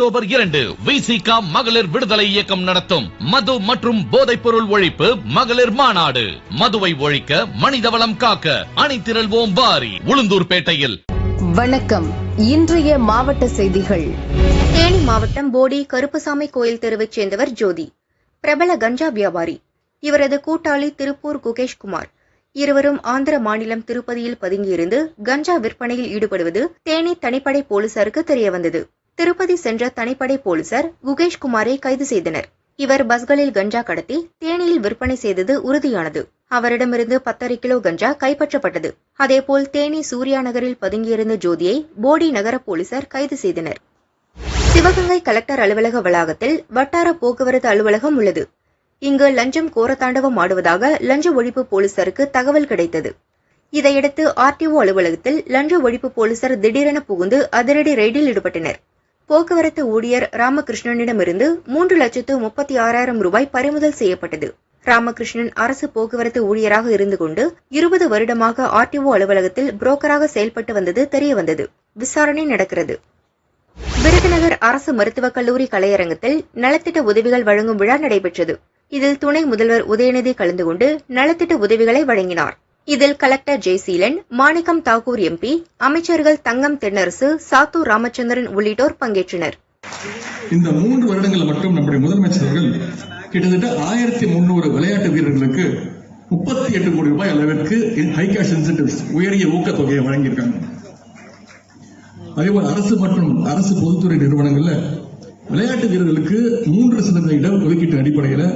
October இரண்டு விசிகா மகளிர் விடுதலை இயக்கம் நடத்தும். மது மற்றும் போதைப் பொருள் ஒழிப்பு மகளிர் மாநாடு. மதுவை ஒழிக்க மனிதவளம் காக்க அணிதிரள்வோம் வாரி உளுந்தூர்பேட்டையில் வணக்கம். இன்றைய மாவட்ட செய்திகள். தேனி மாவட்டம் போடி கருப்பசாமி கோயில் தெருவைச் சேர்ந்தவர் ஜோதி. பிரபல கஞ்சா வியாபாரி. இவரது கூட்டாளி திருப்பூர் குகேஷ்குமார். இருவரும் ஆந்திர மாநிலம் திருப்பதியில் பதுங்கியிருந்து கஞ்சா விற்பனையில் ஈடுபடுவது தேனி தனிப்படை போலீசாருக்கு தெரியவந்தது. திருப்பதி சென்ற தனிப்படை போலீசார் குகேஷ்குமாரை கைது செய்தனர். இவர் பஸ்களில் கஞ்சா கடத்தி தேனியில் விற்பனை செய்தது உறுதியானது. அவரிடமிருந்து பத்தரை கிலோ கஞ்சா கைப்பற்றப்பட்டது. அதேபோல் தேனி சூர்யா நகரில் பதுங்கியிருந்த ஜோதியை போடி நகர போலீசார் கைது செய்தனர். சிவகங்கை கலெக்டர் அலுவலக வளாகத்தில் வட்டார போக்குவரத்து அலுவலகம் உள்ளது. இங்கு லஞ்சம் கோரத்தாண்டவம் ஆடுவதாக லஞ்ச ஒழிப்பு போலீசாருக்கு தகவல் கிடைத்தது. இதையடுத்து ஆர்டிஓ அலுவலகத்தில் லஞ்ச ஒழிப்பு போலீசார் திடீரென புகுந்து அதிரடி ரெய்டில் ஈடுபட்டனர். போக்குவரத்து ஊழியர் ராமகிருஷ்ணனிடமிருந்து மூன்று லட்சத்து முப்பத்தி ஆறாயிரம் ரூபாய் பறிமுதல் செய்யப்பட்டது. ராமகிருஷ்ணன் அரசு போக்குவரத்து ஊழியராக இருந்து கொண்டு இருபது வருடமாக ஆர்டிஓ அலுவலகத்தில் புரோக்கராக செயல்பட்டு வந்தது தெரியவந்தது. விசாரணை நடக்கிறது. விருதுநகர் அரசு மருத்துவக் கல்லூரி கலையரங்கத்தில் நலத்திட்ட உதவிகள் வழங்கும் விழா நடைபெற்றது. இதில் துணை முதல்வர் உதயநிதி கலந்து கொண்டு நலத்திட்ட உதவிகளை வழங்கினார். இதில் கலெக்டர் ஜெய்சீலன் மாணிக்கம் தாக்கூர் எம்பி அமைச்சர்கள் தங்கம் தென்னரசு சாத்தூர் ராமச்சந்திரன் உள்ளிட்டோர் பங்கேற்றனர். இந்த மூன்று வருடங்கள் மட்டும் நம்முடைய முதலமைச்சர்கள் கிட்டத்தட்ட ஆயிரத்தி முன்னூறு விளையாட்டு வீரர்களுக்கு முப்பத்தி எட்டு கோடி ரூபாய் அளவிற்கு ஹை கேஷ் இன்சென்டிவ்ஸ் உயரிய ஊக்கத்தொகையை வழங்கியிருக்காங்க. அதேபோல் அரசு மற்றும் அரசு பொதுத்துறை நிறுவனங்கள்ல விளையாட்டு வீரர்களுக்கு மூன்று சதவீத இடம் ஒதுக்கீட்டு அடிப்படையில்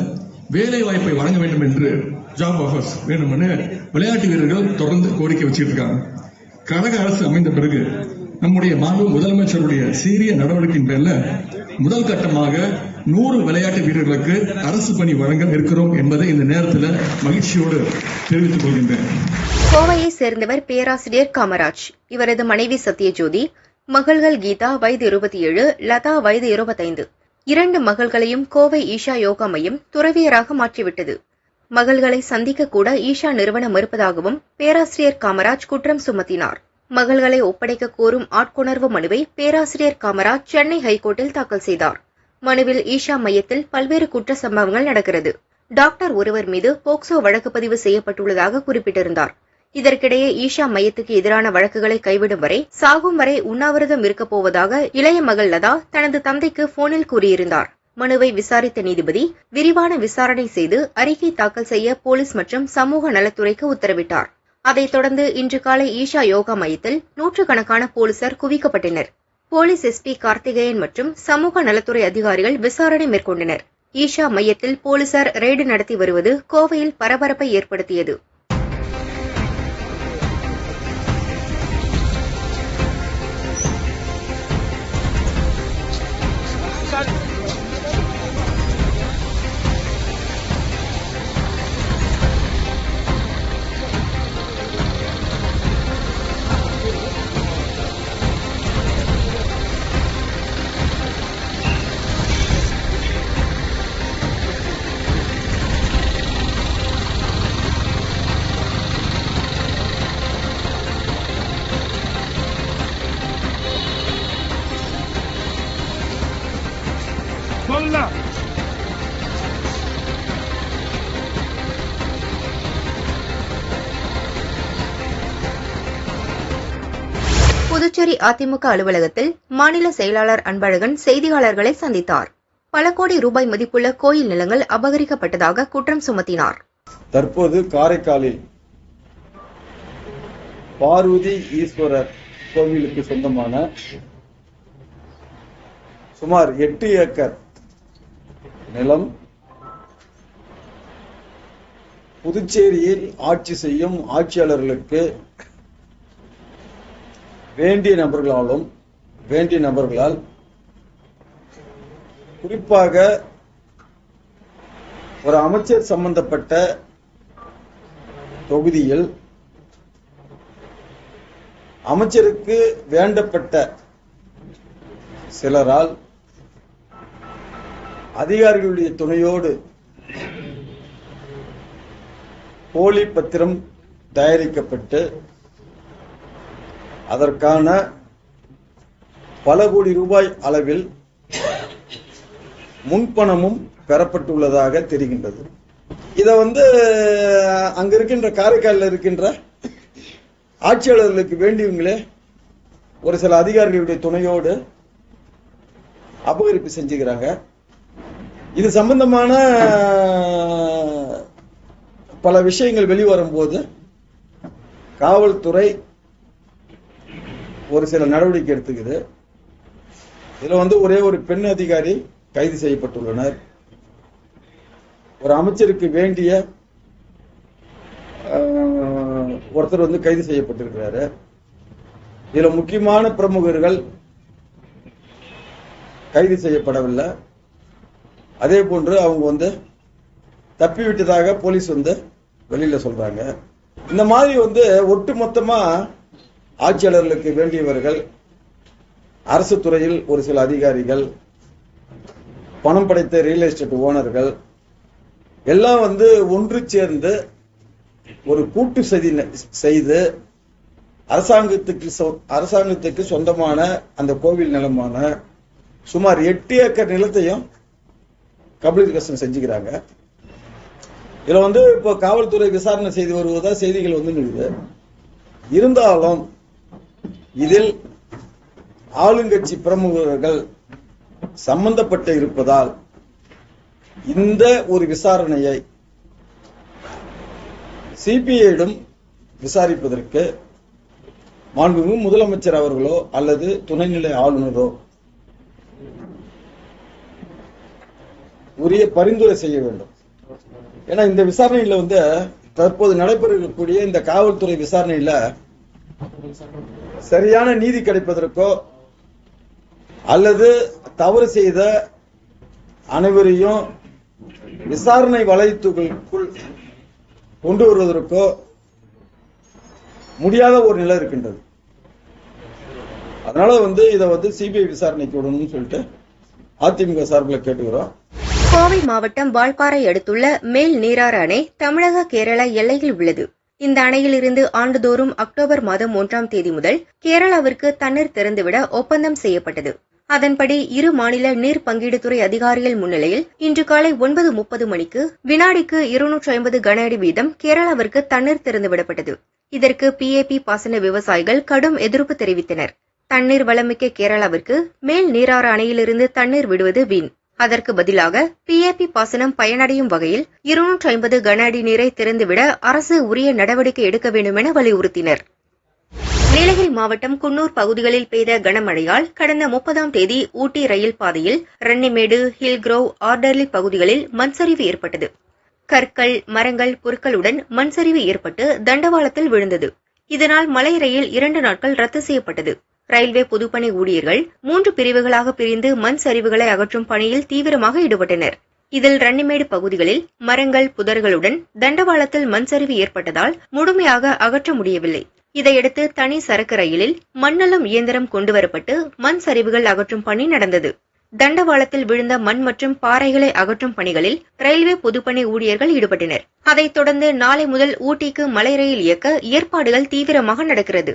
வேலை வாய்ப்பை வழங்க வேண்டும் என்று ஜாப் ஆஃபர்ஸ் வேணும்னு விளையாட்டு வீரர்கள் தொடர்ந்து கோரிக்கை வச்சிட்டு இருக்காங்க கழக அரசு அமைந்த பிறகு நம்முடைய மாண்பு முதலமைச்சருடைய சீரிய நடவடிக்கையின் பேர்ல முதல் கட்டமாக நூறு விளையாட்டு வீரர்களுக்கு அரசு பணி வழங்க இருக்கிறோம் என்பதை இந்த நேரத்தில் மகிழ்ச்சியோடு தெரிவித்துக் கொள்கின்றேன். கோவையை சேர்ந்தவர் பேராசிரியர் காமராஜ். இவரது மனைவி சத்யஜோதி மகள்கள் கீதா வயது இருபத்தி ஏழு லதா வயது இருபத்தைந்து. இரண்டு மகள்களையும் கோவை ஈஷா யோகா மையம் துறவியராக மாற்றிவிட்டது. மகள்களை சந்திக்கக்கூட ஈஷா நிறுவனம் மறுப்பதாகவும் பேராசிரியர் காமராஜ் குற்றம் சுமத்தினார். மகள்களை ஒப்படைக்க கோரும் ஆட்கொணர்வு மனுவை பேராசிரியர் காமராஜ் சென்னை ஹைகோர்ட்டில் தாக்கல் செய்தார். மனுவில் ஈஷா மையத்தில் பல்வேறு குற்ற சம்பவங்கள் நடக்கிறது. டாக்டர் ஒருவர் மீது போக்சோ வழக்கு பதிவு செய்யப்பட்டுள்ளதாக குறிப்பிட்டிருந்தார். இதற்கிடையே ஈஷா மையத்துக்கு எதிரான வழக்குகளை கைவிடும் வரை சாகும் வரை உண்ணாவிரதம் இருக்கப் போவதாக இளைய மகள் லதா தனது தந்தைக்கு போனில் கூறியிருந்தார். மனுவை விசாரித்த நீதிபதி விரிவான விசாரணை செய்து அறிக்கை தாக்கல் செய்ய போலீஸ் மற்றும் சமூக நலத்துறைக்கு உத்தரவிட்டார். அதைத் தொடர்ந்து இன்று காலை ஈஷா யோகா மையத்தில் நூற்றுக்கணக்கான போலீசார் குவிக்கப்பட்டனர். போலீஸ் எஸ்பி கார்த்திகேயன் மற்றும் சமூக நலத்துறை அதிகாரிகள் விசாரணை மேற்கொண்டனர். ஈஷா மையத்தில் போலீசார் ரெய்டு நடத்தி வருவது கோவையில் பரபரப்பை ஏற்படுத்தியது. புதுச்சேரி அதிமுக அலுவலகத்தில் மாநில செயலாளர் அன்பழகன் செய்தியாளர்களை சந்தித்தார். பல கோடி ரூபாய் மதிப்புள்ள கோயில் நிலங்கள் அபகரிக்கப்பட்டதாக குற்றம் சுமத்தினார். தற்போது காரைக்காலில் பார்வதி ஈஸ்வரர் கோவிலுக்கு சொந்தமான சுமார் எட்டு ஏக்கர் நிலம் புதுச்சேரியில் ஆட்சி செய்யும் ஆட்சியாளர்களுக்கு வேண்டிய நபர்களாலும் வேண்டிய நபர்களால் குறிப்பாக ஒரு அமைச்சர் சம்பந்தப்பட்ட தொகுதியில் அமைச்சருக்கு வேண்டப்பட்ட சிலரால் அதிகாரிகளுடைய துணையோடு போலி பத்திரம் தயாரிக்கப்பட்டு அதற்கான பல கோடி ரூபாய் அளவில் முன்பணமும் பெறப்பட்டுள்ளதாக தெரிகின்றது. இதை வந்து அங்க இருக்கின்ற காரைக்காலில் இருக்கின்ற ஆட்சியாளர்களுக்கு வேண்டியவங்களே ஒரு சில அதிகாரிகளுடைய துணையோடு அபகரிப்பு செஞ்சுக்கிறாங்க. இது சம்பந்தமான பல விஷயங்கள் வெளிவரும்போது காவல்துறை ஒரு சில நடவடிக்கை எடுத்துக்குது. இதுல வந்து ஒரே ஒரு பெண் அதிகாரி கைது செய்யப்பட்டுள்ளனர். ஒரு அமைச்சருக்கு வேண்டிய ஒருத்தர் வந்து கைது செய்யப்பட்டிருக்கிறாரு. இதுல முக்கியமான பிரமுகர்கள் கைது செய்யப்படவில்லை. அதே போன்று அவங்க வந்து தப்பி விட்டதாக போலீஸ் வந்து வெளியில சொல்றாங்க. இந்த மாதிரி வந்து ஒட்டு மொத்தமா ஆட்சியாளர்களுக்கு வேண்டியவர்கள் அரசு துறையில் ஒரு சில அதிகாரிகள் பணம் படைத்த ரியல் எஸ்டேட் ஓனர்கள் எல்லாம் வந்து ஒன்று சேர்ந்து ஒரு கூட்டு செய்தி செய்து அரசாங்கத்துக்கு சொ- அரசாங்கத்துக்கு சொந்தமான அந்த கோவில் நிலமான சுமார் எட்டு ஏக்கர் நிலத்தையும் கபலீகரணம் செஞ்சுக்கிறாங்க. இதில் வந்து இப்போ காவல்துறை விசாரணை செய்து வருவதா செய்திகள் வந்து நிற்குது இருந்தாலும் இதில் ஆளுங்கட்சி பிரமுகர்கள் சம்பந்தப்பட்டு இருப்பதால் இந்த ஒரு விசாரணையை சிபிஐயிடம் விசாரிப்பதற்கு மாண்புமிகு முதலமைச்சர் அவர்களோ அல்லது துணைநிலை ஆளுநரோ உரிய பரிந்துரை செய்ய வேண்டும். ஏன்னா இந்த விசாரணையில வந்து தற்போது நடைபெறக்கூடிய இந்த காவல்துறை விசாரணையில சரியான நீதி கிடைப்பதற்கோ அல்லது தவறு செய்த அனைவரையும் விசாரணை வளையத்துக்குள் கொண்டு வருவதற்கோ முடியாத ஒரு நிலை இருக்கின்றது. அதனால வந்து இதை வந்து சிபிஐ விசாரணைக்கு விடணும்னு சொல்லிட்டு அதிமுக சார்பில் கேட்டுக்கிறோம். கோவை மாவட்டம் வால்பாறை அடுத்துள்ள மேல் நீராறு அணை தமிழக கேரள எல்லையில் உள்ளது. இந்த அணையிலிருந்து ஆண்டுதோறும் அக்டோபர் மாதம் ஒன்றாம் தேதி முதல் கேரளாவிற்கு தண்ணீர் திறந்துவிட ஒப்பந்தம் செய்யப்பட்டது. அதன்படி இரு மாநில நீர் பங்கீடுத்துறை அதிகாரிகள் முன்னிலையில் இன்று காலை ஒன்பது முப்பது மணிக்கு வினாடிக்கு இருநூற்றி ஐம்பது கன அடி வீதம் கேரளாவிற்கு தண்ணீர் திறந்துவிடப்பட்டது. இதற்கு பிஏபி பாசன விவசாயிகள் கடும் எதிர்ப்பு தெரிவித்தனர். தண்ணீர் வளமிக்க கேரளாவிற்கு மேல் நீராறு அணையிலிருந்து தண்ணீர் விடுவது வீண். அதற்கு பதிலாக பிஏபி பாசனம் பயனடையும் வகையில் இருநூற்றி ஐம்பது கன அடி நீரை திறந்துவிட அரசு உரிய நடவடிக்கை எடுக்க வேண்டும் என வலியுறுத்தினர். நீலகிரி மாவட்டம் குன்னூர் பகுதிகளில் பெய்த கனமழையால் கடந்த முப்பதாம் தேதி ஊட்டி ரயில் பாதையில் ரன்னிமேடு ஹில்க்ரோவ் ஆர்டர்லி பகுதிகளில் மண்சரிவு ஏற்பட்டது. கற்கள் மரங்கள் புற்களுடன் மண்சரிவு ஏற்பட்டு தண்டவாளத்தில் விழுந்தது. இதனால் மலை ரயில் இரண்டு நாட்கள் ரத்து செய்யப்பட்டது. ரயில்வே பொதுப்பணி ஊழியர்கள் மூன்று பிரிவுகளாக பிரிந்து மண் சரிவுகளை அகற்றும் பணியில் தீவிரமாக ஈடுபட்டனர். இதில் ரன்னிமேடு பகுதிகளில் மரங்கள் புதர்களுடன் தண்டவாளத்தில் மண் சரிவு ஏற்பட்டதால் முழுமையாக அகற்ற முடியவில்லை. இதையடுத்து தனி சரக்கு ரயிலில் மண்ணளம் இயந்திரம் கொண்டுவரப்பட்டு மண் சரிவுகள் அகற்றும் பணி நடந்தது. தண்டவாளத்தில் விழுந்த மண் மற்றும் பாறைகளை அகற்றும் பணிகளில் ரயில்வே பொதுப்பணி ஊழியர்கள் ஈடுபட்டனர். அதைத் தொடர்ந்து நாளை முதல் ஊட்டிக்கு மலை ரயில் இயக்க ஏற்பாடுகள் தீவிரமாக நடக்கிறது.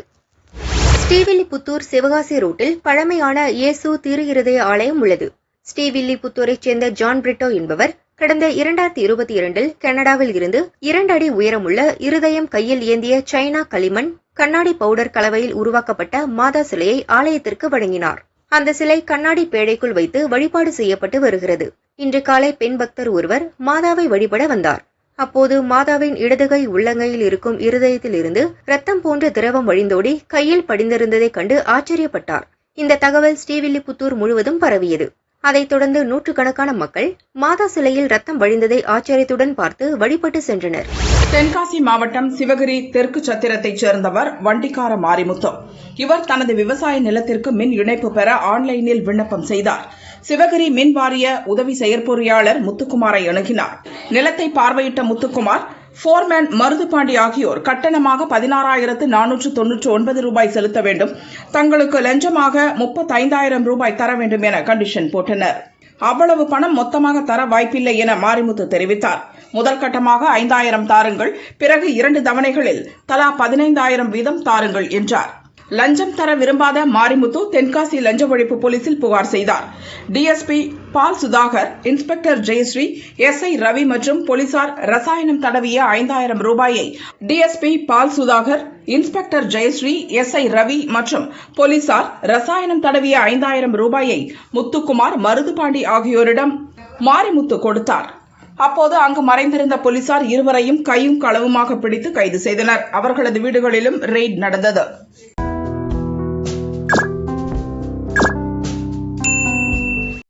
ஸ்ரீவில்லிபுத்தூர் சிவகாசி ரோட்டில் பழமையான இயேசு திரு இருதய ஆலயம் உள்ளது. ஸ்ரீவில்லிபுத்தூரைச் சேர்ந்த ஜான் பிரிட்டோ என்பவர் கடந்த இரண்டாயிரத்தி இருபத்தி இரண்டில் கனடாவில் இருந்து இரண்டு அடி உயரமுள்ள இருதயம் கையில் ஏந்திய சைனா களிமண் கண்ணாடி பவுடர் கலவையில் உருவாக்கப்பட்ட மாதா சிலையை ஆலயத்திற்கு வழங்கினார். அந்த சிலை கண்ணாடி பேழைக்குள் வைத்து வழிபாடு செய்யப்பட்டு வருகிறது. இன்று காலை பெண் பக்தர் ஒருவர் மாதாவை வழிபட வந்தார். அப்போது மாதாவின் இடதுகை உள்ளங்கையில் இருக்கும் இருதயத்தில் இருந்து ரத்தம் போன்ற திரவம் வழிந்தோடி கையில் படிந்திருந்ததைக் கண்டு ஆச்சரியப்பட்டார். இந்த தகவல் ஸ்ரீவில்லிபுத்தூர் முழுவதும் பரவியது. அதைத் தொடர்ந்து நூற்றுக்கணக்கான மக்கள் மாதா சிலையில் ரத்தம் வழிந்ததை ஆச்சரியத்துடன் பார்த்து வழிபட்டு சென்றனர். தென்காசி மாவட்டம் சிவகிரி தெற்கு சத்திரத்தைச் சேர்ந்தவர் வண்டிக்கார மாரிமுத்து. இவர் தனது விவசாய நிலத்திற்கு மின் இணைப்பு பெற ஆன்லைனில் விண்ணப்பம் செய்தார். சிவகிரி மின் வாரிய உதவி செயற்பொறியாளர் முத்துக்குமாரை அணுகினார். நிலத்தை பார்வையிட்ட முத்துக்குமார் போர்மேன் மருதுபாண்டி ஆகியோர் கட்டணமாக பதினாறாயிரத்து நானூற்று தொன்னூற்று ஒன்பது ரூபாய் செலுத்த வேண்டும். தங்களுக்கு லஞ்சமாக முப்பத்தைந்தாயிரம் ரூபாய் தர வேண்டும் என கண்டிஷன் போட்டனர். அவ்வளவு பணம் மொத்தமாக தர வாய்ப்பில்லை என மாரிமுத்து தெரிவித்தார். முதற்கட்டமாக ஐந்தாயிரம் தாருங்கள் பிறகு இரண்டு தவணைகளில் தலா பதினைந்தாயிரம் வீதம் தாருங்கள் என்றார். லஞ்சம் தர விரும்பாத மாரிமுத்து தென்காசி லஞ்ச ஒழிப்பு போலீசில் புகார் செய்தார். DSP Paul Sudhakar inspector Jayashree SI Ravi மற்றும் போலீசார் ரசாயனம் தடவிய ஐந்தாயிரம் ரூபாயை DSP Paul Sudhakar inspector Jayashree SI Ravi மற்றும் போலீசார் ரசாயனம் தடவிய ஐந்தாயிரம் ரூபாயை முத்துக்குமார் மருதுபாண்டி ஆகியோரிடம் மாரிமுத்து கொடுத்தார். அப்போது அங்கு மறைந்திருந்த போலீசார் இருவரையும் கையும் களவுமாக பிடித்து கைது செய்தனர். அவர்களது வீடுகளிலும் ரெய்ட் நடந்தது.